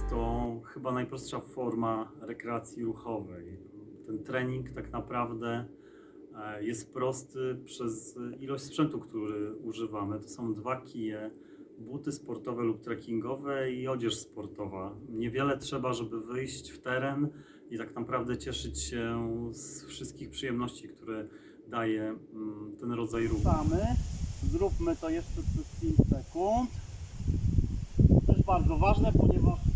Jest to chyba najprostsza forma rekreacji ruchowej. Ten trening tak naprawdę e, jest prosty przez ilość sprzętu, który używamy. To są dwa kije, buty sportowe lub trekkingowe i odzież sportowa. Niewiele trzeba, żeby wyjść w teren i tak naprawdę cieszyć się z wszystkich przyjemności, które daje mm, ten rodzaj ruchu. Zróbmy to jeszcze przez 5 sekund. Też bardzo ważne, ponieważ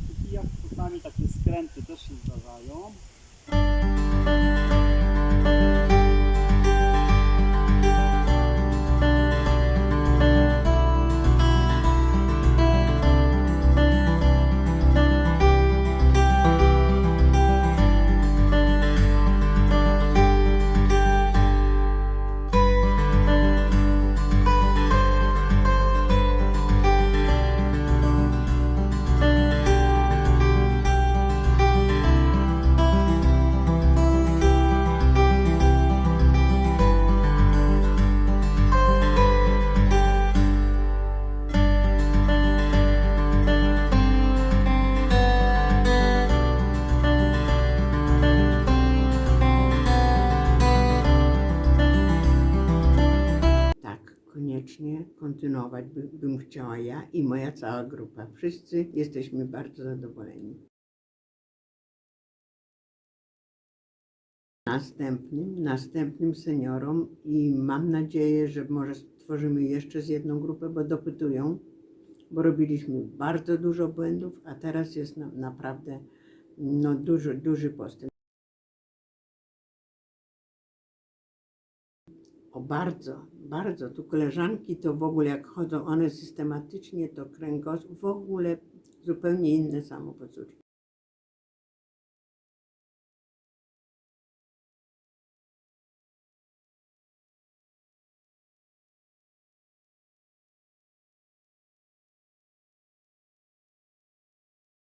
czasami takie skręty też się zdarzają. Koniecznie kontynuować by, bym chciała ja i moja cała grupa. Wszyscy jesteśmy bardzo zadowoleni. Następnym, następnym seniorom i mam nadzieję, że może stworzymy jeszcze z jedną grupę, bo dopytują, bo robiliśmy bardzo dużo błędów, a teraz jest nam naprawdę no, duży, duży postęp. O bardzo, bardzo. Tu koleżanki to w ogóle jak chodzą one systematycznie, to kręgosłup, w ogóle zupełnie inne samopoczucie.